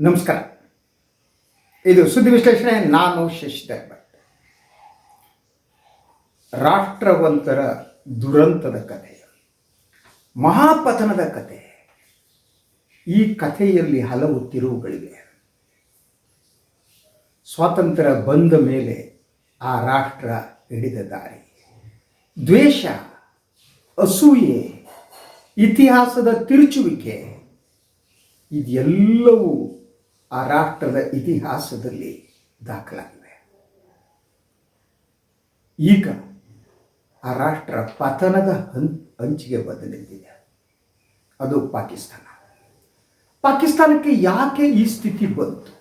ನಮಸ್ಕಾರ. ಇದು ಸುದ್ದಿ ವಿಶ್ಲೇಷಣೆ, ನಾನು ಶಶಿಧರ್ ಭಟ್ ರಾಷ್ಟ್ರವಂತರ ದುರಂತದ ಕಥೆ, ಮಹಾಪತನದ ಕಥೆ. ಈ ಕಥೆಯಲ್ಲಿ ಹಲವು ತಿರುವುಗಳಿವೆ. ಸ್ವಾತಂತ್ರ್ಯ ಬಂದ ಮೇಲೆ ಆ ರಾಷ್ಟ್ರ ಹಿಡಿದ ದಾರಿ. ದ್ವೇಷ, ಅಸೂಯೆ, ಇತಿಹಾಸದ ತಿರುಚುವಿಕೆ, ಇದೆಲ್ಲವೂ ಆ ರಾಷ್ಟ್ರದ ಇತಿಹಾಸದಲ್ಲಿ ದಾಖಲಾಗಿದೆ. ಈಗ ಆ ರಾಷ್ಟ್ರ ಪತನದ ಹಂ ಅಂಚಿಗೆ ಬಂದು ನಿಂತಿದೆ. ಅದು ಪಾಕಿಸ್ತಾನ. ಪಾಕಿಸ್ತಾನಕ್ಕೆ ಯಾಕೆ ಈ ಸ್ಥಿತಿ ಬಂತು?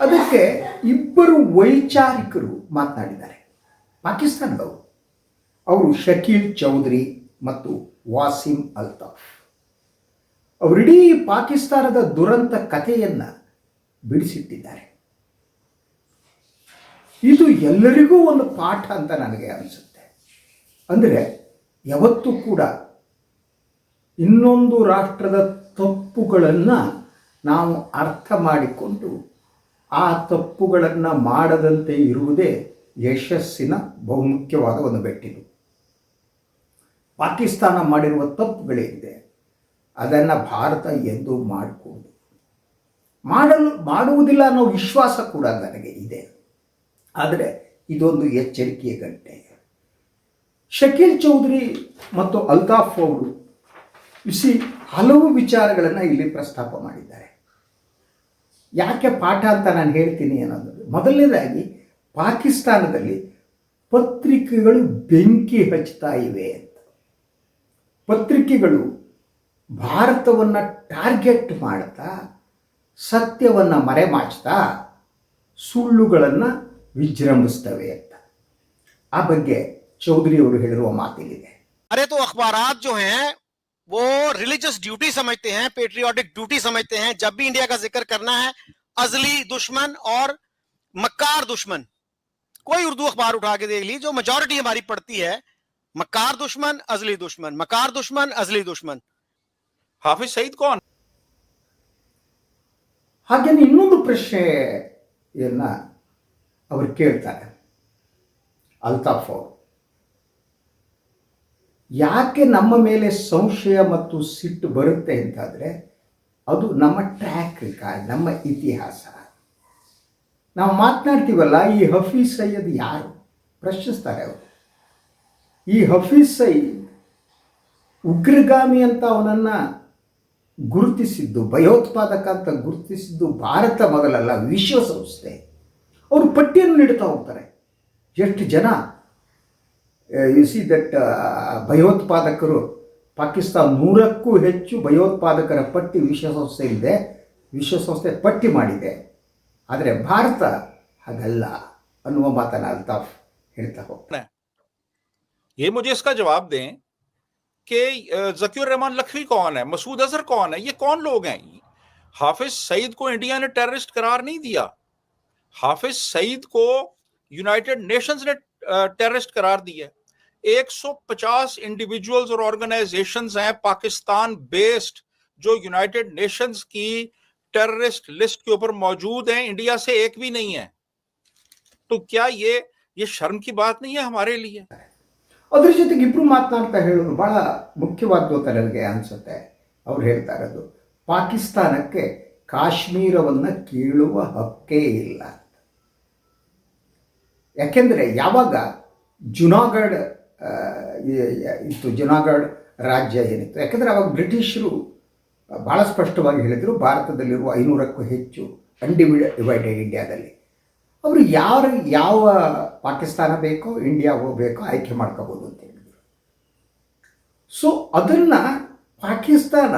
ಅದಕ್ಕೆ ಇಬ್ಬರು ವೈಚಾರಿಕರು ಮಾತನಾಡಿದ್ದಾರೆ. ಪಾಕಿಸ್ತಾನದವರು. ಅವರು ಶಕೀಲ್ ಚೌಧರಿ ಮತ್ತು ವಾಸಿಂ ಅಲ್ತಾಫ್. ಅವರಿಡೀ ಪಾಕಿಸ್ತಾನದ ದುರಂತ ಕಥೆಯನ್ನು ಬಿಡಿಸಿಟ್ಟಿದ್ದಾರೆ. ಇದು ಎಲ್ಲರಿಗೂ ಒಂದು ಪಾಠ ಅಂತ ನನಗೆ ಅನಿಸುತ್ತೆ. ಅಂದರೆ ಯಾವತ್ತೂ ಕೂಡ ಇನ್ನೊಂದು ರಾಷ್ಟ್ರದ ತಪ್ಪುಗಳನ್ನು ನಾವು ಅರ್ಥ ಮಾಡಿಕೊಂಡು ಆ ತಪ್ಪುಗಳನ್ನು ಮಾಡದಂತೆ ಇರುವುದೇ ಯಶಸ್ಸಿನ ಬಹುಮುಖ್ಯವಾದ ಒಂದು ಬೆಟ್ಟಿದು ಪಾಕಿಸ್ತಾನ ಮಾಡಿರುವ ತಪ್ಪುಗಳೇನಿದೆ ಅದನ್ನು ಭಾರತ ಎಂದು ಮಾಡಿಕೊಂಡು. ಮಾಡಲು, ಮಾಡುವುದಿಲ್ಲ ಅನ್ನೋ ವಿಶ್ವಾಸ ಕೂಡ ನನಗೆ ಇದೆ. ಆದರೆ ಇದೊಂದು ಎಚ್ಚರಿಕೆಯ ಗಂಟೆ. ಶಕೀಲ್ ಚೌಧರಿ ಮತ್ತು ಅಲ್ತಾಫ್ ಅವರು ಇಸಿ ಹಲವು ವಿಚಾರಗಳನ್ನು ಇಲ್ಲಿ ಪ್ರಸ್ತಾಪ ಮಾಡಿದ್ದಾರೆ. ಯಾಕೆ ಪಾಠ ಅಂತ ನಾನು ಹೇಳ್ತೀನಿ ಅನ್ನೋದು. ಮೊದಲನೇದಾಗಿ, ಪಾಕಿಸ್ತಾನದಲ್ಲಿ ಪತ್ರಿಕೆಗಳು ಬೆಂಕಿ ಹಚ್ತಾ ಇವೆ ಅಂತ. ಪತ್ರಿಕೆಗಳು ಭಾರತವನ್ನು ಟಾರ್ಗೆಟ್ ಮಾಡ್ತಾ ಸತ್ಯವನ್ನು ಮರೆಮಾಚ್ತಾ ಸುಳ್ಳುಗಳನ್ನು ವಿಜೃಂಭಿಸ್ತವೆ ಅಂತ ಆ ಬಗ್ಗೆ ಚೌಧರಿ ಅವರು ಹೇಳಿರುವ ಮಾತಿಗಿದೆ अरे तो अखबारात जो हैं वो रिलीजियस ड्यूटी समझते हैं पेट्रियोटिक ड्यूटी समझते हैं जब भी इंडिया का जिक्र करना है अजली दुश्मन और मक्कार दुश्मन कोई उर्दू अखबार उठा के देख ली जो मेजोरिटी हमारी पढ़ती है मक्कार दुश्मन अजली दुश्मन मक्कार दुश्मन अजली दुश्मन ಹಾಫೀಜ್ ಸೈದ್ ಕೋನ್ ಹಾಗೇನೆ ಇನ್ನೊಂದು ಪ್ರಶ್ನೆಯನ್ನ ಅವರು ಕೇಳ್ತಾರೆ. ಅಲ್ತಾಫ್ ಅವರು. ಯಾಕೆ ನಮ್ಮ ಮೇಲೆ ಸಂಶಯ ಮತ್ತು ಸಿಟ್ಟು ಬರುತ್ತೆ ಅಂತಾದರೆ ಅದು ನಮ್ಮ ಟ್ರ್ಯಾಕ್ ರೆಕಾರ್ಡ್ ನಮ್ಮ ಇತಿಹಾಸ. ನಾವು ಮಾತನಾಡ್ತೀವಲ್ಲ, ಈ ಹಫೀಸ್ ಸೈಯದ್ ಯಾರು? ಪ್ರಶ್ನಿಸ್ತಾರೆ ಅವರು. ಈ ಹಫೀಸ್ ಸೈದ್ ಉಗ್ರಗಾಮಿ ಅಂತ ಅವನನ್ನು ಗುರುತಿಸಿದ್ದು ಭಯೋತ್ಪಾದಕ ಅಂತ ಗುರುತಿಸಿದ್ದು ಭಾರತ ಮೊದಲಲ್ಲ ವಿಶ್ವಸಂಸ್ಥೆ ಅವರು ಪಟ್ಟಿಯನ್ನು ನೀಡ್ತಾ ಹೋಗ್ತಾರೆ ಎಷ್ಟು ಜನ ಯು ಸಿ ದಟ್ ಭಯೋತ್ಪಾದಕರು ಪಾಕಿಸ್ತಾನ ನೂರಕ್ಕೂ ಹೆಚ್ಚು ಭಯೋತ್ಪಾದಕರ ಪಟ್ಟಿ ವಿಶ್ವಸಂಸ್ಥೆ ಇದೆ ವಿಶ್ವಸಂಸ್ಥೆ ಪಟ್ಟಿ ಮಾಡಿದೆ ಆದರೆ ಭಾರತ ಹಾಗಲ್ಲ ಅನ್ನುವ ಮಾತನ್ನು ಅಲ್ತಾಫ್ ಹೇಳ್ತಾ ಹೋಗ್ತಾರೆ ये मुझे इसका जवाब दें کہ ذکی الرحمان لکھوی کون ہے؟ مسعود اظہر کون ہے؟ یہ کون لوگ ہیں؟ حافظ سعید کو انڈیا نے ٹیررسٹ قرار نہیں دیا۔ حافظ سعید کو یونائٹڈ نیشنز نے ٹیررسٹ قرار دیا ہے۔ ایک سو پچاس انڈیویجولز اور آرگنائزیشنز ہیں پاکستان بیسڈ جو یونائٹڈ نیشنز کی ٹیررسٹ لسٹ کے اوپر موجود ہیں۔ انڈیا سے ایک بھی نہیں ہے۔ تو کیا یہ یہ شرم کی بات نہیں ہے ہمارے لیے؟ ಅದ್ರ ಜೊತೆಗೆ ಇಬ್ಬರು ಮಾತನಾಡ್ತಾ ಹೇಳೋದು ಭಾಳ ಮುಖ್ಯವಾದ್ದು ಅಂತ ನನಗೆ ಅನಿಸುತ್ತೆ. ಅವ್ರು ಹೇಳ್ತಾ ಇರೋದು, ಪಾಕಿಸ್ತಾನಕ್ಕೆ ಕಾಶ್ಮೀರವನ್ನು ಕೀಳುವ ಹಕ್ಕೇ ಇಲ್ಲ ಯಾಕೆಂದರೆ ಯಾವಾಗ ಜುನಾಗಢ್ ಇತ್ತು, ಜುನಾಗಢ್ ರಾಜ್ಯ ಏನಿತ್ತು, ಯಾಕೆಂದರೆ ಅವಾಗ ಬ್ರಿಟಿಷರು ಭಾಳ ಸ್ಪಷ್ಟವಾಗಿ ಹೇಳಿದರು, ಭಾರತದಲ್ಲಿರುವ ಐನೂರಕ್ಕೂ ಹೆಚ್ಚು ಡಿವೈಡೆಡ್ ಇಂಡಿಯಾದಲ್ಲಿ ಅವರು ಯಾರು, ಯಾವ ಪಾಕಿಸ್ತಾನ ಬೇಕೋ ಇಂಡಿಯಾ ಬೇಕೋ ಆಯ್ಕೆ ಮಾಡ್ಕೋಬೋದು ಅಂತ ಹೇಳಿದರು. ಸೊ ಅದನ್ನು ಪಾಕಿಸ್ತಾನ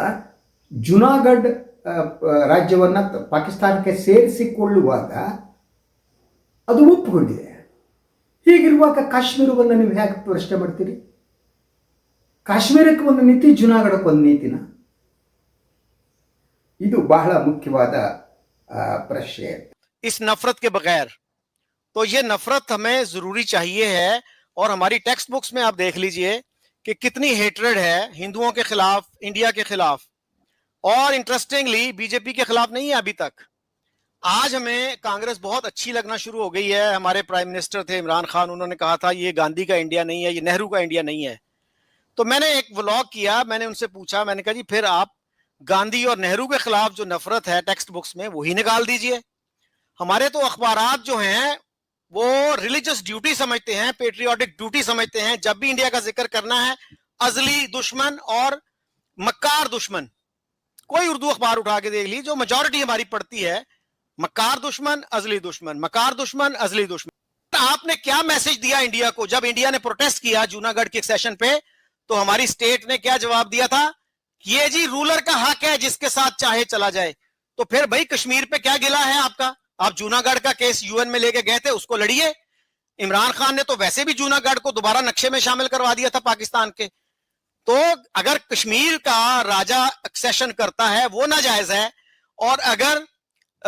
ಜುನಾಗಢ್ ರಾಜ್ಯವನ್ನು ಪಾಕಿಸ್ತಾನಕ್ಕೆ ಸೇರಿಸಿಕೊಳ್ಳುವಾಗ ಅದು ಒಪ್ಪಿಕೊಂಡಿದೆ. ಹೀಗಿರುವಾಗ ಕಾಶ್ಮೀರವನ್ನು ನೀವು ಹೇಗೆ ಪ್ರಶ್ನೆ ಮಾಡ್ತೀರಿ? ಕಾಶ್ಮೀರಕ್ಕೆ ಒಂದು ನೀತಿ ಜುನಾಗಢಕ್ಕೆ ಒಂದು ನೀತಿನ? ಇದು ಬಹಳ ಮುಖ್ಯವಾದ اس نفرت کے بغیر۔ تو یہ نفرت ہمیں ضروری چاہیے ہے اور ہماری ٹیکسٹ بکس میں آپ دیکھ لیجیے کہ کتنی ہیٹریڈ ہے ہندوؤں کے خلاف، انڈیا کے خلاف۔ اور انٹرسٹنگلی بی جے پی کے خلاف نہیں ہے ابھی تک۔ آج ہمیں کانگریس بہت اچھی لگنا شروع ہو گئی ہے۔ ہمارے پرائم منسٹر تھے عمران خان، انہوں نے کہا تھا، یہ گاندھی کا انڈیا نہیں ہے، یہ نہرو کا انڈیا نہیں ہے۔ تو میں نے ایک ولاگ کیا، میں نے ان سے پوچھا، میں نے کہا جی پھر آپ گاندھی اور نہرو کے خلاف جو نفرت ہے ٹیکسٹ بکس میں، وہی نکال دیجیے۔ ہمارے تو اخبارات جو ہیں، وہ ریلیجس ڈیوٹی سمجھتے ہیں پیٹریوٹک ڈیوٹی سمجھتے ہیں۔ جب بھی انڈیا کا ذکر کرنا ہے، ازلی دشمن اور مکار دشمن۔ کوئی اردو اخبار اٹھا کے دیکھ لی جو میجورٹی ہماری پڑتی ہے۔ مکار دشمن، ازلی دشمن۔ مکار دشمن، ازلی دشمن۔ آپ نے کیا میسج دیا انڈیا کو؟ جب انڈیا نے پروٹیسٹ کیا جونا گڑھ کے سیشن پہ، تو ہماری اسٹیٹ نے کیا جواب دیا تھا؟ یہ جی رولر کا حق ہے، جس کے ساتھ چاہے چلا جائے۔ تو پھر بھائی کشمیر پہ کیا گلا ہے آپ کا؟ آپ جونا گڑھ کا کیس یو این میں لے کے گئے تھے، اس کو لڑیے۔ عمران خان نے تو ویسے بھی جونا گڑھ کو دوبارہ نقشے میں شامل کروا دیا تھا پاکستان کے۔ تو اگر کشمیر کا راجہ ایکسیشن کرتا ہے، وہ ناجائز ہے۔ اور اگر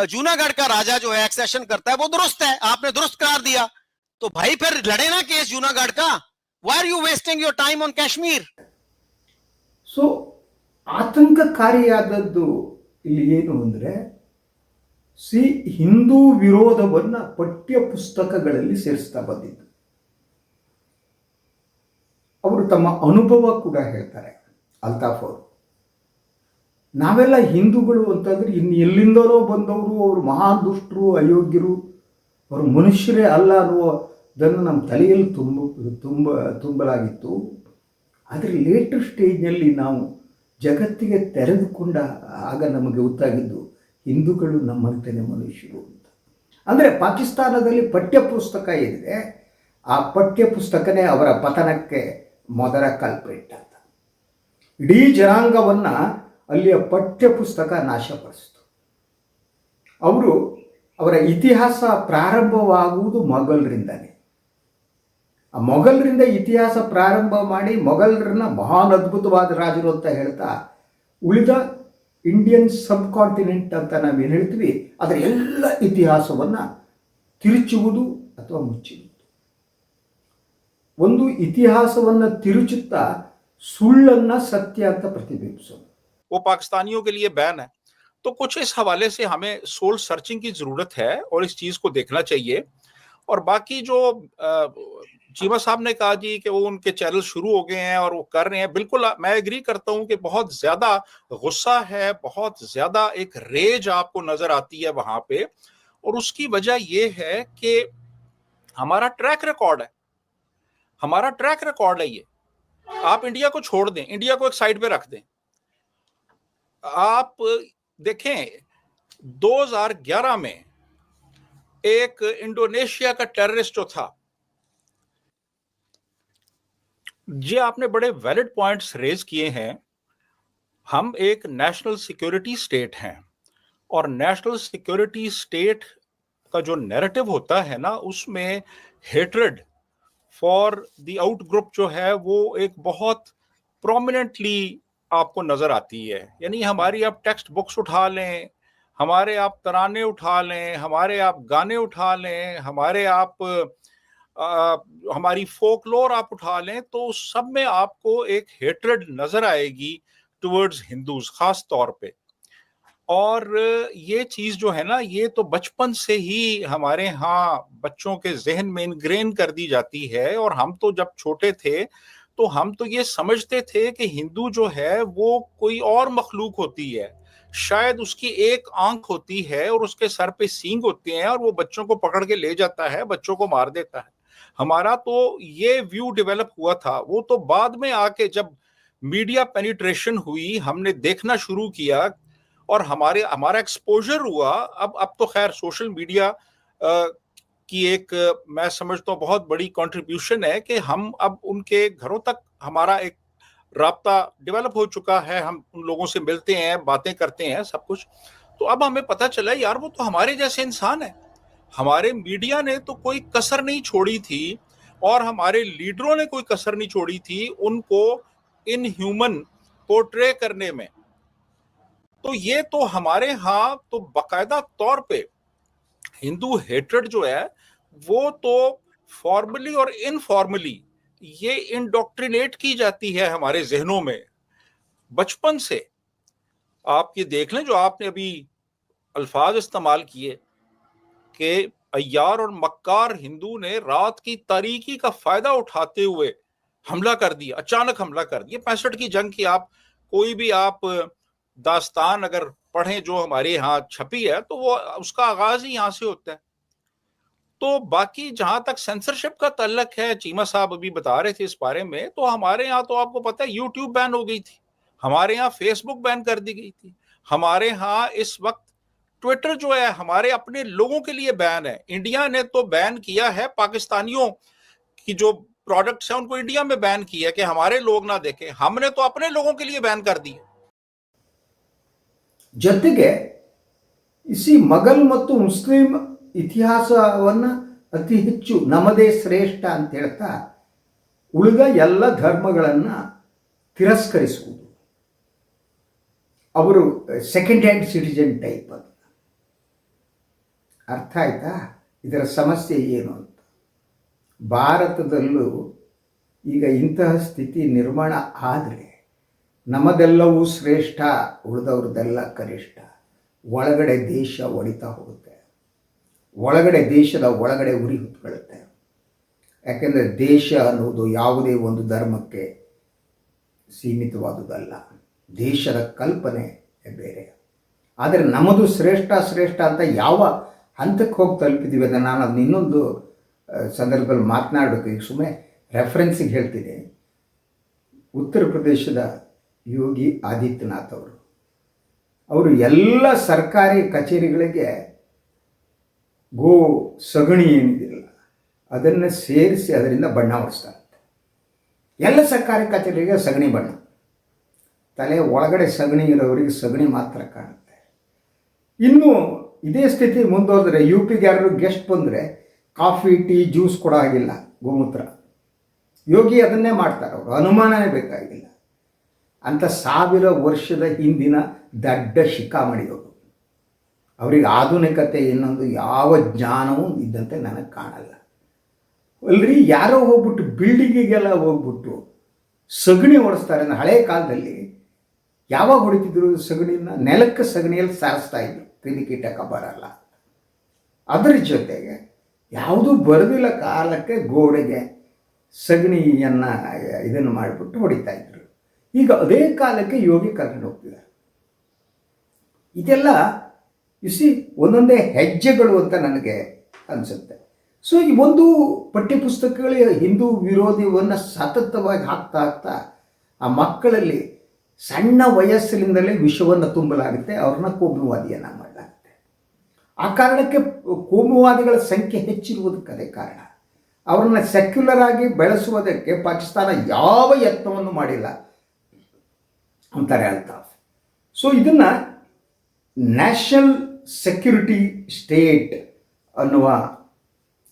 جونا گڑھ کا راجا جو ہے ایکسیشن کرتا ہے، وہ درست ہے۔ آپ نے درست قرار دیا۔ تو بھائی پھر لڑے نا کیس جونا گڑھ کا۔ وائی آر یو ویسٹنگ یور ٹائم آن کشمیر ಸೊ ಆತಂಕಕಾರಿಯಾದದ್ದು ಇಲ್ಲಿ ಏನು ಅಂದರೆ ಸಿ ಹಿಂದೂ ವಿರೋಧವನ್ನು ಪಠ್ಯ ಪುಸ್ತಕಗಳಲ್ಲಿ ಸೇರಿಸ್ತಾ ಬಂದಿದ್ದು. ಅವರು ತಮ್ಮ ಅನುಭವ ಕೂಡ ಹೇಳ್ತಾರೆ, ಅಲ್ತಾಫ್ ಅವರು. ನಾವೆಲ್ಲ ಹಿಂದೂಗಳು ಅಂತಂದ್ರೆ ಇನ್ನು ಎಲ್ಲಿಂದಲೋ ಬಂದವರು, ಅವರು ಮಹಾದುಷ್ಟರು, ಅಯೋಗ್ಯರು, ಅವರು ಮನುಷ್ಯರೇ ಅಲ್ಲ ಅನ್ನುವುದನ್ನು ನಮ್ಮ ತಲೆಯಲ್ಲಿ ತುಂಬ ತುಂಬ, ತುಂಬಲಾಗಿತ್ತು. ಆದರೆ ಲೇಟರ್ ಸ್ಟೇಜ್ನಲ್ಲಿ ನಾವು ಜಗತ್ತಿಗೆ ತೆರೆದುಕೊಂಡ ಆಗ ನಮಗೆ ಗೊತ್ತಾಗಿದ್ದು ಹಿಂದೂಗಳು ನಮ್ಮಂತೆಯೇ ಮನುಷ್ಯರು ಅಂತ. ಅಂದರೆ ಪಾಕಿಸ್ತಾನದಲ್ಲಿ ಪಠ್ಯಪುಸ್ತಕ ಇದ್ದರೆ ಆ ಪಠ್ಯಪುಸ್ತಕನೇ ಅವರ ಪತನಕ್ಕೆ ಮೊದಲ ಕಲ್ಪ್ರಿಟ್ ಅಂತ ಇಡೀ ಜನಾಂಗವನ್ನು ಅಲ್ಲಿಯ ಪಠ್ಯಪುಸ್ತಕ ನಾಶಪಡಿಸಿತು. ಅವರು ಅವರ ಇತಿಹಾಸ ಪ್ರಾರಂಭವಾಗುವುದು ಮೊಘಲರಿಂದನೇ. ಆ ಮೊಘಲರಿಂದ ಇತಿಹಾಸ ಪ್ರಾರಂಭ ಮಾಡಿ ಮೊಘಲರನ್ನ ಮಹಾನ್ ಅದ್ಭುತವಾದ ರಾಜರು ಅಂತ ಹೇಳ್ತಾ ಉಳಿದ ಇಂಡಿಯನ್ ಸಬ್ ಕಾಂಟಿನೆಂಟ್ ಅಂತ ನಾವೇನು ಹೇಳ್ತೀವಿ? ಅದರ ಎಲ್ಲ ಇತಿಹಾಸವನ್ನು ತಿರುಚುವುದು ಅಥವಾ ಮುಚ್ಚುವುದು. ಒಂದು ಇತಿಹಾಸವನ್ನು ತಿರುಚುತ್ತಾ ಸುಳ್ಳನ್ನು ಸತ್ಯ ಅಂತ ಪ್ರತಿಬಿಂಬಿಸೋದು. وہ پاکستانیوں کے لیے بین ہے. تو کچھ اس حوالے سے ہمیں سول سرچنگ کی ضرورت ہے اور اس چیز کو دیکھنا چاہیے اور باقی جو چیمہ صاحب نے کہا جی کہ وہ ان کے چینل شروع ہو گئے ہیں اور وہ کر رہے ہیں۔ بالکل میں اگری کرتا ہوں کہ بہت زیادہ غصہ ہے، بہت زیادہ ایک ریج آپ کو نظر آتی ہے وہاں پہ۔ اور اس کی وجہ یہ ہے کہ ہمارا ٹریک ریکارڈ ہے۔ ہمارا ٹریک ریکارڈ ہے یہ۔ آپ انڈیا کو چھوڑ دیں انڈیا کو ایک سائڈ پہ رکھ دیں۔ آپ دیکھیں، دو ہزار گیارہ میں ایک انڈونیشیا کا ٹیررسٹ جو تھا جی آپ نے بڑے ویلڈ پوائنٹس ریز کیے ہیں۔ ہم ایک نیشنل سیکیورٹی اسٹیٹ ہیں۔ اور نیشنل سیکیورٹی اسٹیٹ کا جو نیرٹیو ہوتا ہے نا، اس میں ہیٹرڈ فار دی آؤٹ گروپ جو ہے، وہ ایک بہت پرومیننٹلی آپ کو نظر آتی ہے۔ یعنی ہماری آپ ٹیکسٹ بکس اٹھا لیں، ہمارے آپ ترانے اٹھا لیں، ہمارے آپ گانے اٹھا لیں، ہمارے آپ ہماری فوک لور آپ اٹھا لیں تو سب میں آپ کو ایک ہیٹرڈ نظر آئے گی ٹورڈز ہندوز، خاص طور پہ۔ اور یہ چیز جو ہے نا، یہ تو بچپن سے ہی ہمارے ہاں بچوں کے ذہن میں انگرین کر دی جاتی ہے۔ اور ہم تو جب چھوٹے تھے تو ہم تو یہ سمجھتے تھے کہ ہندو جو ہے وہ کوئی اور مخلوق ہوتی ہے۔ شاید اس کی ایک آنکھ ہوتی ہے اور اس کے سر پہ سینگ ہوتے ہیں اور وہ بچوں کو پکڑ کے لے جاتا ہے، بچوں کو مار دیتا ہے۔ ہمارا تو یہ ویو ڈیولپ ہوا تھا۔ وہ تو بعد میں آ کے جب میڈیا پینیٹریشن ہوئی، ہم نے دیکھنا شروع کیا اور ہمارے، ہمارا ایکسپوجر ہوا۔ اب اب تو خیر سوشل میڈیا کی ایک، میں سمجھتا ہوں، بہت بڑی کانٹریبیوشن ہے کہ ہم اب ان کے گھروں تک ہمارا ایک رابطہ ڈیولپ ہو چکا ہے۔ ہم ان لوگوں سے ملتے ہیں، باتیں کرتے ہیں، سب کچھ۔ تو اب ہمیں پتہ چلا، یار وہ تو ہمارے جیسے انسان ہیں۔ ہمارے میڈیا نے تو کوئی کسر نہیں چھوڑی تھی اور ہمارے لیڈروں نے کوئی کسر نہیں چھوڑی تھی ان کو ان ہیومن پورٹرے کرنے میں۔ تو یہ تو ہمارے ہاں تو باقاعدہ طور پہ ہندو ہیٹرڈ جو ہے وہ تو فارملی اور انفارملی یہ انڈاکٹرینیٹ کی جاتی ہے ہمارے ذہنوں میں۔ بچپن سے آپ یہ دیکھ لیں جو آپ نے ابھی الفاظ استعمال کیے۔ کہ ایار اور مکار ہندو نے رات کی تاریکی کا فائدہ اٹھاتے ہوئے حملہ کر دیا، اچانک حملہ کر دیا۔ پینسٹھ کی جنگ کی آپ، کوئی بھی آپ داستان اگر پڑھیں جو ہمارے ہاں چھپی ہے، تو وہ اس کا آغاز ہی یہاں سے ہوتا ہے۔ تو باقی جہاں تک سینسرشپ کا تعلق ہے چیمہ صاحب ابھی بتا رہے تھے اس بارے میں، تو ہمارے یہاں تو آپ کو پتہ ہے یوٹیوب بین ہو گئی تھی۔ ہمارے یہاں فیس بک بین کر دی گئی تھی۔ ہمارے ہاں اس وقت ٹویٹر جو ہے، ہمارے اپنے لوگوں کے لیے بین ہے۔ انڈیا نے تو بین کیا ہے پاکستانیوں کی جو پروڈکٹس ہیں، ان کو انڈیا میں بین کیا ہے کہ ہمارے لوگ نہ دیکھیں۔ ہم نے تو اپنے لوگوں کے لیے بین کر دی ಜೊತೆಗೆ ಇಸಿ ಮಗಲ್ ಮತ್ತು ಮುಸ್ಲಿಂ ಇತಿಹಾಸವನ್ನು ಅತಿ ಹೆಚ್ಚು ನಮ್ಮದೇ ಶ್ರೇಷ್ಠ ಅಂತ ಹೇಳ್ತಾ ಉಳಿದ ಎಲ್ಲ ಧರ್ಮಗಳನ್ನು ತಿರಸ್ಕರಿಸುವುದು ಅವರು ಸೆಕೆಂಡ್ ಹ್ಯಾಂಡ್ ಸಿಟಿಜನ್ ಟೈಪ್ ಅದು ಅರ್ಥ ಆಯ್ತಾ? ಇದರ ಸಮಸ್ಯೆ ಏನು ಅಂತ. ಭಾರತದಲ್ಲೂ ಈಗ ಇಂತಹ ಸ್ಥಿತಿ ನಿರ್ಮಾಣ ಆದರೆ ನಮ್ಮದೆಲ್ಲವೂ ಶ್ರೇಷ್ಠ ಉಳಿದವ್ರದ್ದೆಲ್ಲ ಕನಿಷ್ಠ. ಒಳಗಡೆ ದೇಶ ಒಡಿತಾ ಹೋಗುತ್ತೆ. ಒಳಗಡೆ ದೇಶದ ಒಳಗಡೆ ಉರಿ ಹೊತ್ಕೊಳ್ಳುತ್ತೆ. ಯಾಕೆಂದರೆ ದೇಶ ಅನ್ನೋದು ಯಾವುದೇ ಒಂದು ಧರ್ಮಕ್ಕೆ ಸೀಮಿತವಾದುದಲ್ಲ. ದೇಶದ ಕಲ್ಪನೆ ಬೇರೆ. ಆದರೆ ನಮ್ಮದು ಶ್ರೇಷ್ಠ ಶ್ರೇಷ್ಠ ಅಂತ ಯಾವ ಹಂತಕ್ಕೆ ಹೋಗಿ ತಲುಪಿದ್ದೀವಿ ಅದನ್ನು ನಾನು ಅದನ್ನ ಇನ್ನೊಂದು ಸಂದರ್ಭದಲ್ಲಿ ಮಾತನಾಡಬೇಕು. ಈಗ ಸುಮ್ಮನೆ ರೆಫರೆನ್ಸಿಗೆ ಹೇಳ್ತೀನಿ. ಉತ್ತರ ಪ್ರದೇಶದ ಯೋಗಿ ಆದಿತ್ಯನಾಥ್ ಅವರು. ಅವರು ಎಲ್ಲ ಸರ್ಕಾರಿ ಕಚೇರಿಗಳಿಗೆ ಗೋ ಸಗಣಿ ಏನಿದೆಯಲ್ಲ ಅದನ್ನು ಸೇರಿಸಿ ಅದರಿಂದ ಬಣ್ಣ ಹೊಡಿಸ್ತಾರೆ. ಎಲ್ಲ ಸರ್ಕಾರಿ ಕಚೇರಿಗೆ ಸಗಣಿ ಬಣ್ಣ. ತಲೆ ಒಳಗಡೆ ಸಗಣಿ ಇರೋವರಿಗೆ ಸಗಣಿ ಮಾತ್ರ ಕಾಣುತ್ತೆ. ಇನ್ನು ಇದೇ ಸ್ಥಿತಿ ಮುಂದುವರೆದ್ರೆ ಯು ಪಿಗೆ ಯಾರು ಗೆಸ್ಟ್ ಬಂದರೆ ಕಾಫಿ ಟೀ ಜ್ಯೂಸ್ ಕೊಡೋ ಹಾಗಿಲ್ಲ ಗೋಮೂತ್ರ. ಯೋಗಿ ಅದನ್ನೇ ಮಾಡ್ತಾರೆ ಅವರು. ಅನುಮಾನನೇ ಬೇಕಾಗಿಲ್ಲ. ಅಂತ ಸಾವಿರ ವರ್ಷದ ಹಿಂದಿನ ದಡ್ಡ ಶಿಖಾಮಣಿಯವರು ಅವರಿಗೆ ಆಧುನಿಕತೆ ಇನ್ನೊಂದು ಯಾವ ಜ್ಞಾನವೂ ಇದ್ದಂತೆ ನನಗೆ ಕಾಣಲ್ಲ. ಅಲ್ರಿ, ಯಾರೋ ಹೋಗ್ಬಿಟ್ಟು ಬಿಲ್ಡಿಂಗಿಗೆಲ್ಲ ಹೋಗ್ಬಿಟ್ಟು ಸಗಣಿ ಓಡಿಸ್ತಾರೆ. ಅಂದ್ರೆ ಹಳೆ ಕಾಲದಲ್ಲಿ ಯಾವಾಗ ಹೊಡಿತಿದ್ರು ಸಗಣಿನ? ನೆಲಕ್ಕೆ ಸಗಣಿಯಲ್ಲಿ ಸಾರಿಸ್ತಾ ಇದ್ರು. ಕ್ರಿಮಿಕೀಟಕ ಬರಲ್ಲ. ಅದರ ಜೊತೆಗೆ ಯಾವುದೂ ಬರೆದಿಲ್ಲ ಕಾಲಕ್ಕೆ ಗೋಡೆಗೆ ಸಗಣಿಯನ್ನು, ಇದನ್ನು ಮಾಡಿಬಿಟ್ಟು ಹೊಡಿತಾ ಇದ್ರು. ಈಗ ಅದೇ ಕಾಲಕ್ಕೆ ಯೋಗಿ ಕರ್ಕೊಂಡು ಹೋಗ್ತಿದ್ದಾರೆ. ಇದೆಲ್ಲ ಇಸಿ ಒಂದೊಂದೇ ಹೆಜ್ಜೆಗಳು ಅಂತ ನನಗೆ ಅನಿಸುತ್ತೆ. ಸೊ ಈ ಒಂದು ಪಠ್ಯಪುಸ್ತಕಗಳ ಹಿಂದೂ ವಿರೋಧಿವನ್ನು ಸತತವಾಗಿ ಹಾಕ್ತಾ ಹಾಕ್ತಾ ಆ ಮಕ್ಕಳಲ್ಲಿ ಸಣ್ಣ ವಯಸ್ಸಿನಿಂದಲೇ ವಿಷವನ್ನು ತುಂಬಲಾಗುತ್ತೆ, ಅವ್ರನ್ನ ಕೋಮುವಾದಿಯ ಮಾಡಲಾಗುತ್ತೆ ಆ ಕಾರಣಕ್ಕೆ ಕೋಮುವಾದಿಗಳ ಸಂಖ್ಯೆ ಹೆಚ್ಚಿರುವುದಕ್ಕೆ ಕಾರಣ. ಅವರನ್ನು ಸೆಕ್ಯುಲರ್ ಆಗಿ ಬೆಳೆಸುವುದಕ್ಕೆ ಪಾಕಿಸ್ತಾನ ಯಾವ ಯತ್ನವನ್ನು ಮಾಡಿಲ್ಲ ಅಂತಾರೆ ಅಲ್ತಾಫ್. ಸೊ ಇದನ್ನು ನ್ಯಾಷನಲ್ ಸೆಕ್ಯುರಿಟಿ ಸ್ಟೇಟ್ ಅನ್ನುವ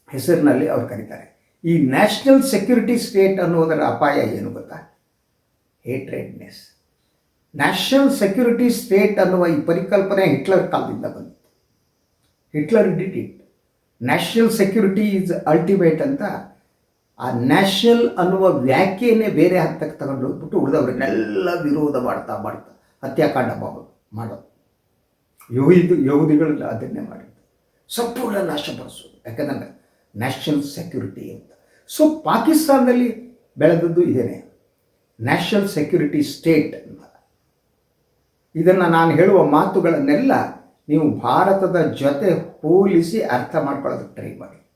ಹೆಸರಿನಲ್ಲಿ ಅವ್ರು ಕರೀತಾರೆ. ಈ ನ್ಯಾಷನಲ್ ಸೆಕ್ಯುರಿಟಿ ಸ್ಟೇಟ್ ಅನ್ನುವುದರ ಅಪಾಯ ಏನು ಗೊತ್ತಾ? ಹೇಟ್ರೆಡ್ನೆಸ್ ನ್ಯಾಷನಲ್ ಸೆಕ್ಯುರಿಟಿ ಸ್ಟೇಟ್ ಅನ್ನುವ ಈ ಪರಿಕಲ್ಪನೆ ಹಿಟ್ಲರ್ ಕಾಲದಿಂದ ಬಂದಿತ್ತು Hitler did it national security is ultimate ಅಂತ ಆ ನ್ಯಾಷನಲ್ ಅನ್ನುವ ವ್ಯಾಖ್ಯೆಯೇ ಬೇರೆ ಹತ್ತಕ್ಕೆ ತಗೊಂಡು ಹೋಗ್ಬಿಟ್ಟು ಉಳಿದವ್ರನ್ನೆಲ್ಲ ವಿರೋಧ ಮಾಡ್ತಾ ಮಾಡ್ತಾ ಹತ್ಯಾಕಾಂಡ ಮಾಡೋದು ಮಾಡೋದು ಯೋಗಿ ಯಹೂದಿಗಳು ಅದನ್ನೇ ಮಾಡಿದ್ದು. ಸಂಪೂರ್ಣ ನಾಶಪಡಿಸೋದು ಯಾಕಂದ್ರೆ ನ್ಯಾಷನಲ್ ಸೆಕ್ಯೂರಿಟಿ ಅಂತ. ಸೊ ಪಾಕಿಸ್ತಾನದಲ್ಲಿ ಬೆಳೆದದ್ದು ಇದೇನೆ. ನ್ಯಾಷನಲ್ ಸೆಕ್ಯೂರಿಟಿ ಸ್ಟೇಟ್ ಅಂತ. ಇದನ್ನು ನಾನು ಹೇಳುವ ಮಾತುಗಳನ್ನೆಲ್ಲ ನೀವು ಭಾರತದ ಜೊತೆ ಹೋಲಿಸಿ ಅರ್ಥ ಮಾಡ್ಕೊಳ್ಳೋದಕ್ಕೆ ಟ್ರೈ ಮಾಡಿ.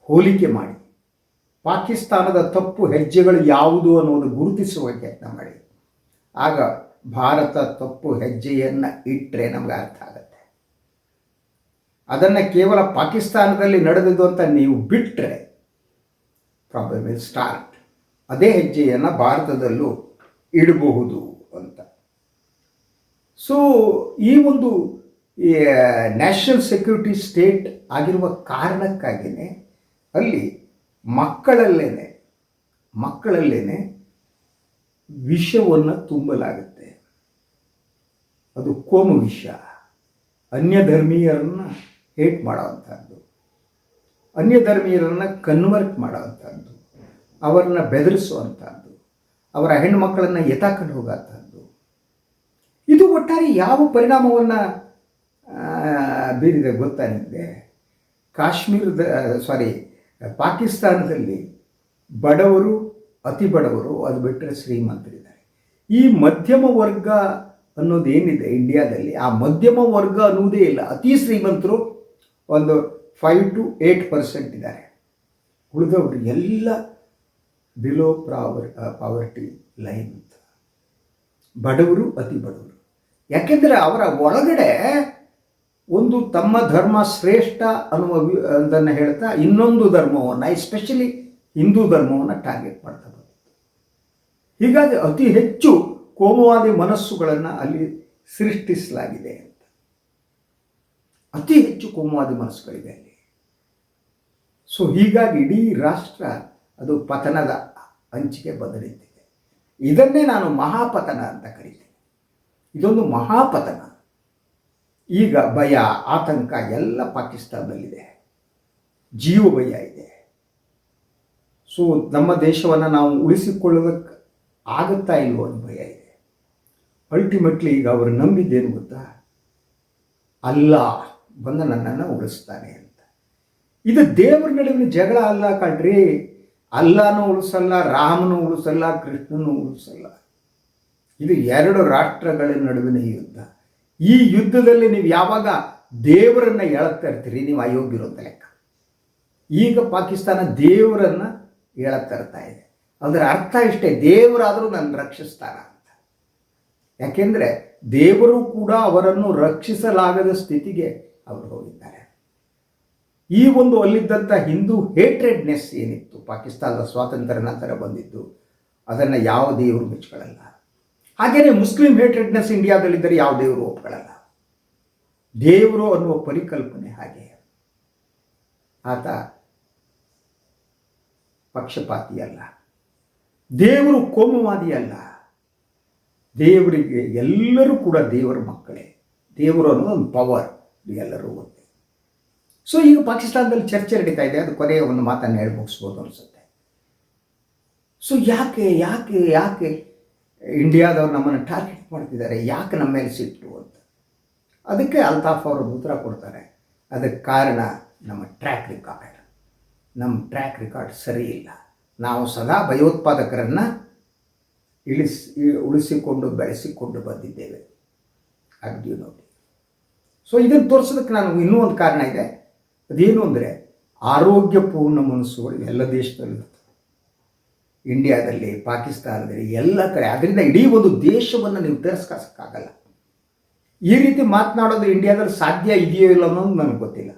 ಹೋಲಿಕೆ ಮಾಡಿ. ಪಾಕಿಸ್ತಾನದ ತಪ್ಪು ಹೆಜ್ಜೆಗಳು ಯಾವುದು ಅನ್ನೋದು ಗುರುತಿಸುವ ಪ್ರಯತ್ನ ಮಾಡಿ. ಆಗ ಭಾರತ ತಪ್ಪು ಹೆಜ್ಜೆಯನ್ನು ಇಟ್ಟರೆ ನಮಗೆ ಅರ್ಥ ಆಗುತ್ತೆ. ಅದನ್ನು ಕೇವಲ ಪಾಕಿಸ್ತಾನದಲ್ಲಿ ನಡೆದಿದ್ದು ಅಂತ ನೀವು ಬಿಟ್ಟರೆ ಪ್ರಾಬ್ಲಮ್ ವಿಲ್ ಸ್ಟಾರ್ಟ್ ಅದೇ ಹೆಜ್ಜೆಯನ್ನು ಭಾರತದಲ್ಲೂ ಇಡಬಹುದು. ಸೊ ಈ ಒಂದು ನ್ಯಾಷನಲ್ ಸೆಕ್ಯೂರಿಟಿ ಸ್ಟೇಟ್ ಆಗಿರುವ ಕಾರಣಕ್ಕಾಗಿಯೇ ಅಲ್ಲಿ ಮಕ್ಕಳಲ್ಲೇ ಮಕ್ಕಳಲ್ಲೇ ವಿಷವನ್ನು ತುಂಬಲಾಗುತ್ತೆ. ಅದು ಕೋಮು ವಿಷ ಅನ್ಯ ಧರ್ಮೀಯರನ್ನು ಹೇಟ್ ಮಾಡೋವಂಥದ್ದು ಅನ್ಯ ಧರ್ಮೀಯರನ್ನು ಕನ್ವರ್ಟ್ ಮಾಡೋವಂಥದ್ದು ಅವರನ್ನು ಬೆದರಿಸುವಂಥದ್ದು ಅವರ ಹೆಣ್ಣುಮಕ್ಕಳನ್ನು ಎತ್ತಾಕೊಂಡು ಹೋಗೋಂಥದ್ದು ಇದು ಒಟ್ಟಾರೆ ಯಾವ ಪರಿಣಾಮವನ್ನು ಬೀರಿದೆ ಗೊತ್ತಾ ನಿಮಗೆ? ಕಾಶ್ಮೀರದ ಸಾರಿ ಪಾಕಿಸ್ತಾನದಲ್ಲಿ ಬಡವರು, ಅತಿ ಬಡವರು, ಅದು ಬಿಟ್ಟರೆ ಶ್ರೀಮಂತರಿದ್ದಾರೆ. ಈ ಮಧ್ಯಮ ವರ್ಗ ಅನ್ನೋದು ಏನಿದೆ ಇಂಡಿಯಾದಲ್ಲಿ? ಆ ಮಧ್ಯಮ ವರ್ಗ ಅನ್ನೋದೇ ಇಲ್ಲ. ಅತಿ ಶ್ರೀಮಂತರು ಒಂದು ಫೈವ್ ಟು ಏಯ್ಟ್ ಪರ್ಸೆಂಟ್ ಇದ್ದಾರೆ. ಉಳಿದವರು ಎಲ್ಲ ಬಿಲೋ ಪ್ರಾವರ್ ಪಾವರ್ಟಿ ಲೈನ್ ಬಡವರು, ಅತಿ ಬಡವರು. ಯಾಕೆಂದರೆ ಅವರ ಒಳಗಡೆ ಒಂದು ತಮ್ಮ ಧರ್ಮ ಶ್ರೇಷ್ಠ ಅನ್ನುವ ಅದನ್ನು ಹೇಳ್ತಾ ಇನ್ನೊಂದು ಧರ್ಮವನ್ನು ಎಸ್ಪೆಷಲಿ ಹಿಂದೂ ಧರ್ಮವನ್ನು ಟಾರ್ಗೆಟ್ ಮಾಡ್ತಾ ಬಂದಿತ್ತು. ಹೀಗಾಗಿ ಅತಿ ಹೆಚ್ಚು ಕೋಮುವಾದಿ ಮನಸ್ಸುಗಳನ್ನು ಅಲ್ಲಿ ಸೃಷ್ಟಿಸಲಾಗಿದೆ ಅಂತ. ಅತಿ ಹೆಚ್ಚು ಕೋಮುವಾದಿ ಮನಸ್ಸುಗಳಿದೆ ಅಲ್ಲಿ. ಸೊ ಹೀಗಾಗಿ ಇಡೀ ರಾಷ್ಟ್ರ ಅದು ಪತನದ ಅಂಚಿಗೆ ಬದಲಿತಿದೆ ಇದನ್ನೇ ನಾನು ಮಹಾಪತನ ಅಂತ ಕರಿತೀನಿ. ಇದೊಂದು ಮಹಾಪತನ. ಈಗ ಭಯ, ಆತಂಕ ಎಲ್ಲ ಪಾಕಿಸ್ತಾನದಲ್ಲಿದೆ. ಜೀವ ಭಯ ಇದೆ. ಸೊ ನಮ್ಮ ದೇಶವನ್ನು ನಾವು ಉಳಿಸಿಕೊಳ್ಳೋದಕ್ಕೆ ಆಗುತ್ತಾ ಇಲ್ವೋ ಅನ್ನೋ ಭಯ ಇದೆ. ಅಲ್ಟಿಮೇಟ್ಲಿ ಈಗ ಅವರು ನಂಬಿದ್ದೇನು ಗೊತ್ತಾ? ಅಲ್ಲ ಬಂದು ನನ್ನನ್ನು ಉಳಿಸ್ತಾನೆ ಅಂತ. ಇದು ದೇವರ ನಡುವಿನ ಜಗಳ ಅಲ್ಲ ಕಣ್ರಿ. ಅಲ್ಲಾನು ಉಳಿಸಲ್ಲ, ರಾಮನು ಉಳಿಸಲ್ಲ, ಕೃಷ್ಣನು ಉಳಿಸಲ್ಲ. ಇದು ಎರಡು ರಾಷ್ಟ್ರಗಳ ನಡುವಿನ ಯುದ್ಧ. ಈ ಯುದ್ಧದಲ್ಲಿ ನೀವು ಯಾವಾಗ ದೇವರನ್ನ ಹೇಳುತ್ತಾ ಇರ್ತೀರಿ, ನೀವು ಅಯೋಗ್ಯರು ಅಂತ ಲೆಕ್ಕ. ಈಗ ಪಾಕಿಸ್ತಾನ ದೇವರನ್ನ ಹೇಳುತ್ತಾ ಇರ್ತಾ ಇದೆ. ಅದರ ಅರ್ಥ ಇಷ್ಟೇ, ದೇವರಾದರೂ ನನ್ನ ರಕ್ಷಿಸ್ತಾರ ಅಂತ. ಯಾಕೆಂದರೆ ದೇವರು ಕೂಡ ಅವರನ್ನು ರಕ್ಷಿಸಲಾಗದ ಸ್ಥಿತಿಗೆ ಅವರು ಹೋಗಿದ್ದಾರೆ. ಈ ಒಂದು ಅಲ್ಲಿದ್ದಂಥ ಹಿಂದೂ ಹೇಟ್ರೆಡ್ನೆಸ್ ಏನಿತ್ತು, ಪಾಕಿಸ್ತಾನದ ಸ್ವಾತಂತ್ರ್ಯ ನಂತರ ಬಂದಿದ್ದು, ಅದನ್ನು ಯಾವ ದೇವರು ಮೆಚ್ಕೊಳ್ಳಲ್ಲ. ಹಾಗೆಯೇ ಮುಸ್ಲಿಂ ಹೇಟ್ರೆಡ್ನೆಸ್ ಇಂಡಿಯಾದಲ್ಲಿದ್ದರೆ ಯಾವ ದೇವರು ಒಪ್ಕೊಳ್ಳಲ್ಲ. ದೇವರು ಅನ್ನುವ ಪರಿಕಲ್ಪನೆ ಹಾಗೆ. ಆತ ಪಕ್ಷಪಾತಿಯಲ್ಲ ದೇವರು ಕೋಮವಾದಿಯಲ್ಲ ದೇವರಿಗೆ ಎಲ್ಲರೂ ಕೂಡ ದೇವರ ಮಕ್ಕಳೇ. ದೇವರು ಅನ್ನೋದು ಒಂದು ಪವರ್ ಎಲ್ಲರೂ ಒಂದೇ. ಸೊ ಈಗ ಪಾಕಿಸ್ತಾನದಲ್ಲಿ ಚರ್ಚೆ ನಡೀತಾ ಇದೆ. ಅದು ಕೊನೆಯ ಒಂದು ಮಾತನ್ನು ಹೇಳಿ ಮುಗಿಸ್ಬೋದು ಅನಿಸುತ್ತೆ. ಸೊ ಯಾಕೆ ಯಾಕೆ ಯಾಕೆ ಇಂಡಿಯಾದವ್ರು ನಮ್ಮನ್ನು ಟಾರ್ಗೆಟ್ ಮಾಡ್ತಿದ್ದಾರೆ, ಯಾಕೆ ನಮ್ಮ ಮೇಲೆ ಸಿಟ್ಟು ಅಂತ. ಅದಕ್ಕೆ ಅಲ್ತಾಫ್ ಅವರು ಉತ್ತರ ಕೊಡ್ತಾರೆ. ಅದಕ್ಕೆ ಕಾರಣ ನಮ್ಮ ಟ್ರ್ಯಾಕ್ ರೆಕಾರ್ಡ್ ನಮ್ಮ ಟ್ರ್ಯಾಕ್ ರೆಕಾರ್ಡ್ ಸರಿ ಇಲ್ಲ. ನಾವು ಸದಾ ಭಯೋತ್ಪಾದಕರನ್ನು ಇಳಿಸಿ ಉಳಿಸಿಕೊಂಡು ಬೆಳೆಸಿಕೊಂಡು ಬಂದಿದ್ದೇವೆ. ಅಗ್ದಿ ನೋಡಿ ಸೊ ಇದನ್ನು ತೋರಿಸೋದಕ್ಕೆ ನಾನು ಇನ್ನೂ ಒಂದು ಕಾರಣ ಇದೆ. ಅದೇನು ಅಂದರೆ, ಆರೋಗ್ಯಪೂರ್ಣ ಮನಸ್ಸುಗಳು ಎಲ್ಲ ದೇಶದಲ್ಲೂ ಇಂಡಿಯಾದಲ್ಲಿ, ಪಾಕಿಸ್ತಾನದಲ್ಲಿ ಎಲ್ಲ ಕಡೆ. ಅದರಿಂದ ಇಡೀ ಒಂದು ದೇಶವನ್ನು ನೀವು ತಿರಸ್ಕರಿಸೋಕ್ಕಾಗಲ್ಲ. ಈ ರೀತಿ ಮಾತನಾಡೋದು ಇಂಡಿಯಾದಲ್ಲಿ ಸಾಧ್ಯ ಇದೆಯೋ ಇಲ್ಲ ಅನ್ನೋದು ನನಗೆ ಗೊತ್ತಿಲ್ಲ.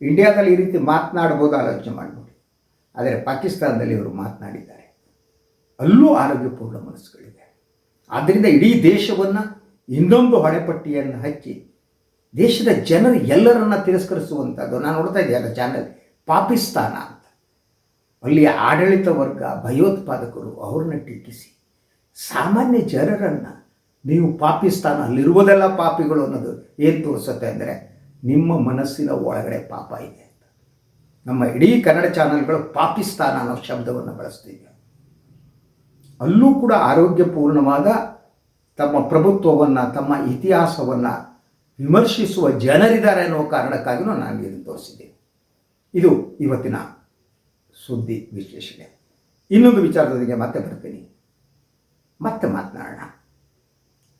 ಇಂಡಿಯಾದಲ್ಲಿ ಈ ರೀತಿ ಮಾತನಾಡಬಹುದು ಆಲೋಚನೆ ಮಾಡಿಬಿಡಿ ಆದರೆ ಪಾಕಿಸ್ತಾನದಲ್ಲಿ ಇವರು ಮಾತನಾಡಿದ್ದಾರೆ. ಅಲ್ಲೂ ಆರೋಗ್ಯಪೂರ್ಣ ಮನಸ್ಸುಗಳಿದೆ. ಆದ್ದರಿಂದ ಇಡೀ ದೇಶವನ್ನು ಇನ್ನೊಂದು ಹೊಡೆಪಟ್ಟಿಯನ್ನು ಹಚ್ಚಿ, ದೇಶದ ಜನರು ಎಲ್ಲರನ್ನ ತಿರಸ್ಕರಿಸುವಂಥದ್ದು ನಾನು ನೋಡ್ತಾ ಇದ್ದೆ ಚಾನಲ್ ಪಾಕಿಸ್ತಾನ ಅಲ್ಲಿ ಆಡಳಿತ ವರ್ಗ, ಭಯೋತ್ಪಾದಕರು ಅವ್ರನ್ನ ಟೀಕಿಸಿ. ಸಾಮಾನ್ಯ ಜನರನ್ನು ನೀವು ಪಾಪಿಸ್ತಾನ ಅಲ್ಲಿರುವುದೆಲ್ಲ ಪಾಪಿಗಳು ಅನ್ನೋದು ಏನು ತೋರಿಸುತ್ತೆ ಅಂದರೆ ನಿಮ್ಮ ಮನಸ್ಸಿನ ಒಳಗಡೆ ಪಾಪ ಇದೆ ಅಂತ. ನಮ್ಮ ಇಡೀ ಕನ್ನಡ ಚಾನಲ್ಗಳು ಪಾಪಿಸ್ತಾನ ಅನ್ನೋ ಶಬ್ದವನ್ನು ಬಳಸ್ತೀವಿ ಅಲ್ಲೂ ಕೂಡ ಆರೋಗ್ಯಪೂರ್ಣವಾದ ತಮ್ಮ ಪ್ರಭುತ್ವವನ್ನು, ತಮ್ಮ ಇತಿಹಾಸವನ್ನು ವಿಮರ್ಶಿಸುವ ಜನರಿದ್ದಾರೆ ಅನ್ನೋ ಕಾರಣಕ್ಕಾಗಿಯೂ ನಾನು ಇದನ್ನು ತೋರಿಸಿದ್ದೇನೆ. ಇದು ಇವತ್ತಿನ ಸುದ್ದಿ ವಿಶ್ಲೇಷಣೆ ಇನ್ನೊಂದು ವಿಚಾರದೊಂದಿಗೆ ಮತ್ತೆ ಬರ್ತೀನಿ ಮತ್ತೆ ಮಾತನಾಡೋಣ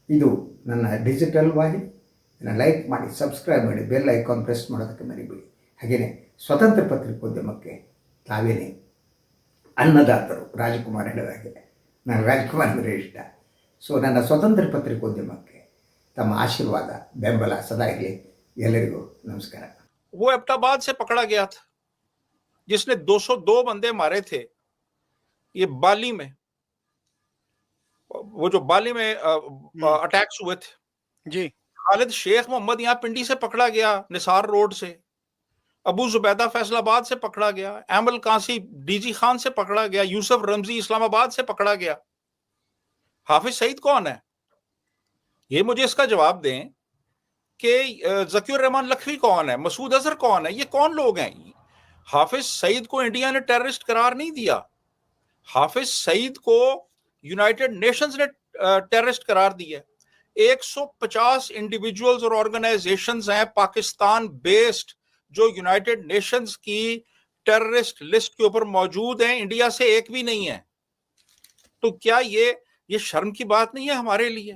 ಇದು ನನ್ನ ಡಿಜಿಟಲ್ ವಾಹಿನಿ ಇದನ್ನು ಲೈಕ್ ಮಾಡಿ ಸಬ್ಸ್ಕ್ರೈಬ್ ಮಾಡಿ ಬೆಲ್ ಐಕಾನ್ ಪ್ರೆಸ್ ಮಾಡೋದಕ್ಕೆ ಮರಿಬೇಡಿ ಹಾಗೆಯೇ ಸ್ವತಂತ್ರ ಪತ್ರಿಕೋದ್ಯಮಕ್ಕೆ ತಾವೇನೇ ಅನ್ನದಾತರು ರಾಜಕುಮಾರ್ ಹೇಳಿದಾಗೆ ನಾನು ರಾಜ್ಕುಮಾರ್ ಅಂದರೆ ಇಷ್ಟ ಸೊ ನನ್ನ ಸ್ವತಂತ್ರ ಪತ್ರಿಕೋದ್ಯಮಕ್ಕೆ ತಮ್ಮ ಆಶೀರ್ವಾದ ಬೆಂಬಲ ಸದಾ ಇರಲಿ ಎಲ್ಲರಿಗೂ ನಮಸ್ಕಾರ वो एबटाबाद से पकड़ा गया था جس نے دو سو دو بندے مارے تھے یہ بالی میں وہ جو بالی میں اٹیکس ہوئے تھے۔ جی۔ خالد شیخ محمد یہاں پنڈی سے پکڑا گیا نثار روڈ سے۔ ابو زبیدہ فیصل آباد سے پکڑا گیا احمد کانسی ڈی جی خان سے پکڑا گیا یوسف رمزی اسلام آباد سے پکڑا گیا۔ حافظ سعید کون ہے؟ یہ مجھے اس کا جواب دیں کہ ذکی الرحمان لکھوی کون ہے؟ مسعود اظہر کون ہے؟ یہ کون لوگ ہیں؟ حافظ سعید کو انڈیا نے ٹیررسٹ قرار نہیں دیا۔ حافظ سعید کو یونائٹڈ نیشنز نے ٹیررسٹ قرار دیا ایک سو پچاس انڈیویجولز اور آرگنائزیشنز ہیں پاکستان بیسڈ جو یونائٹڈ نیشنز کی ٹیررسٹ لسٹ کے اوپر موجود ہیں۔ انڈیا سے ایک بھی نہیں ہے۔ تو کیا یہ یہ شرم کی بات نہیں ہے ہمارے لیے؟